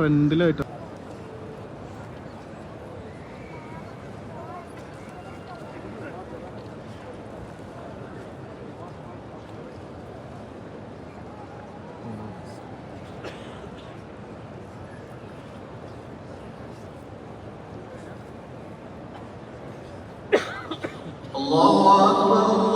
ഫ്രണ്ടിലായിട്ട് الله أكبر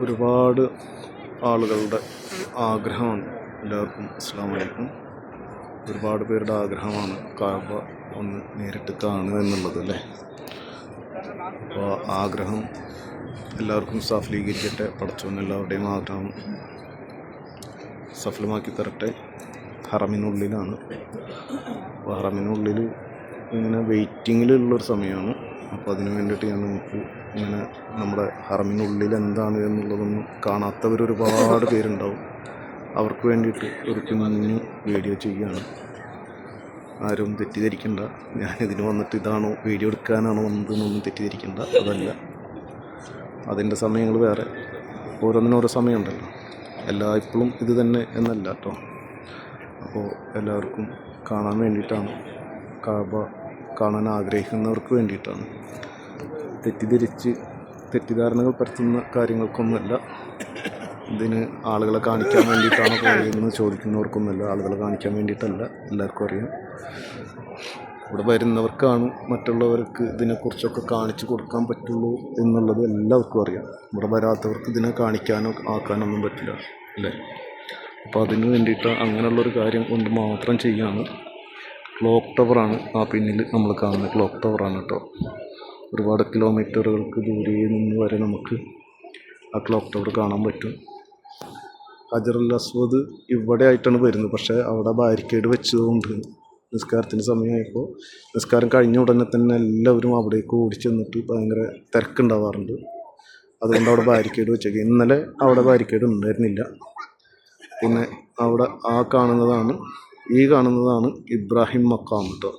ഒരുപാട് ആളുകളുടെ ആഗ്രഹമാണ്. എല്ലാവർക്കും അസ്സാം വലൈക്കും ഒരുപാട് പേരുടെ ആഗ്രഹമാണ് കാബ ഒന്ന് നേരിട്ട് കാണുക എന്നുള്ളത് അല്ലേ? അപ്പോൾ ആഗ്രഹം എല്ലാവർക്കും സഫലീകരിക്കട്ടെ പഠിച്ചവൻ എല്ലാവരുടെയും ആഗ്രഹം സഫലമാക്കി തരട്ടെ. ഹറമിനുള്ളിലാണ്. അപ്പോൾ ഹറമിനുള്ളിൽ ഇങ്ങനെ വെയിറ്റിങ്ങിലുള്ളൊരു സമയമാണ്. അപ്പോൾ അതിന് വേണ്ടിയിട്ട് ഞാൻ നമുക്ക് ഇങ്ങനെ നമ്മുടെ ഹറമിനുള്ളിൽ എന്താണ് എന്നുള്ളതൊന്നും കാണാത്തവർ ഒരുപാട് പേരുണ്ടാവും. അവർക്ക് വേണ്ടിയിട്ട് ഒരു കുഞ്ഞു വീഡിയോ ചെയ്യുകയാണ്. ആരും തെറ്റിദ്ധരിക്കണ്ട. ഞാനിതിന് വന്നിട്ട് ഇതാണോ വീഡിയോ എടുക്കാനാണോ വന്നതെന്നൊന്നും തെറ്റിദ്ധരിക്കണ്ട. അതല്ല. അതിന്റെ സമയങ്ങൾ വേറെ. ഓരോന്നിനും ഓരോ സമയമുണ്ടല്ലോ. എല്ലാ ഇപ്പോഴും ഇത് തന്നെ എന്നല്ല കേട്ടോ. അപ്പോൾ എല്ലാവർക്കും കാണാൻ വേണ്ടിയിട്ടാണ് കാബ കാണാൻ ആഗ്രഹിക്കുന്നവർക്ക് വേണ്ടിയിട്ടാണ്. തെറ്റിദ്ധരിച്ച് തെറ്റിദ്ധാരണകൾ പരത്തുന്ന കാര്യങ്ങൾക്കൊന്നുമല്ല. ഇതിന് ആളുകളെ കാണിക്കാൻ വേണ്ടിയിട്ടാണ് പോയതെന്ന് ചോദിക്കുന്നവർക്കൊന്നുമല്ല. ആളുകളെ കാണിക്കാൻ വേണ്ടിയിട്ടല്ല. എല്ലാവർക്കും അറിയാം. ഇവിടെ വരുന്നവർക്കാണ് മറ്റുള്ളവർക്ക് ഇതിനെക്കുറിച്ചൊക്കെ കാണിച്ചു കൊടുക്കാൻ പറ്റുള്ളൂ എന്നുള്ളത് എല്ലാവർക്കും അറിയാം. ഇവിടെ വരാത്തവർക്ക് ഇതിനെ കാണിക്കാനോ ആക്കാനൊന്നും പറ്റില്ല. അല്ലേ? അപ്പോൾ അതിന് വേണ്ടിയിട്ട് അങ്ങനെയുള്ളൊരു കാര്യം കൊണ്ട് മാത്രം ചെയ്യാണ്. ക്ലോക്ക് ടവറാണ് ആ പിന്നിൽ നമ്മൾ കാണുന്ന ക്ലോക്ക് ടവറാണ് കേട്ടോ ഒരുപാട് കിലോമീറ്ററുകൾക്ക് ദൂരെ നിന്ന് വരെ നമുക്ക് ആ ക്ലോക്ക് ടവർ കാണാൻ പറ്റും. ഹജറുൽ അസ്വദ് ഇവിടെ ആയിട്ടാണ് വരുന്നത്. പക്ഷേ അവിടെ ബാരിക്കേഡ് വെച്ചതുകൊണ്ട് നിസ്കാരത്തിന് സമയമായപ്പോൾ നിസ്കാരം കഴിഞ്ഞ ഉടനെ തന്നെ എല്ലാവരും അവിടേക്ക് ഓടി ചെന്നിട്ട് ഭയങ്കര തിരക്കുണ്ടാവാറുണ്ട്. അതുകൊണ്ട് അവിടെ ബാരിക്കേഡ് വെച്ചേക്കുക ഇന്നലെ അവിടെ ബാരിക്കേഡ് ഉണ്ടായിരുന്നില്ല. പിന്നെ അവിടെ ആ കാണുന്നതാണ് ഈ കാണുന്നതാണ് ഇബ്രാഹിം മക്കാം കേട്ടോ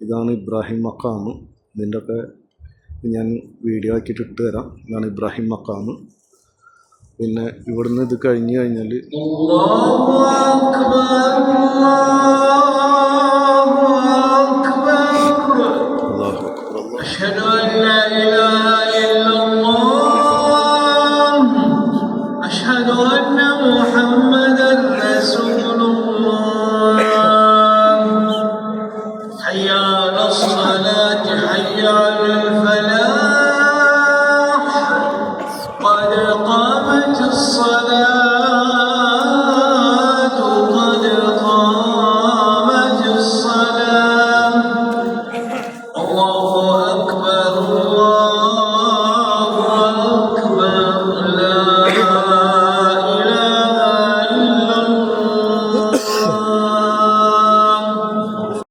ഇതാണ് ഇബ്രാഹിം മക്കാം ഇതിന്റെയൊക്കെ ഞാൻ വീഡിയോ ആക്കിയിട്ട് ഇട്ട് തരാം. ഇതാണ് ഇബ്രാഹിം മക്കാം പിന്നെ ഇവിടുന്ന് ഇത് കഴിഞ്ഞ് കഴിഞ്ഞാൽ الصلاة حي على الفلاح. قد قامت الصلاة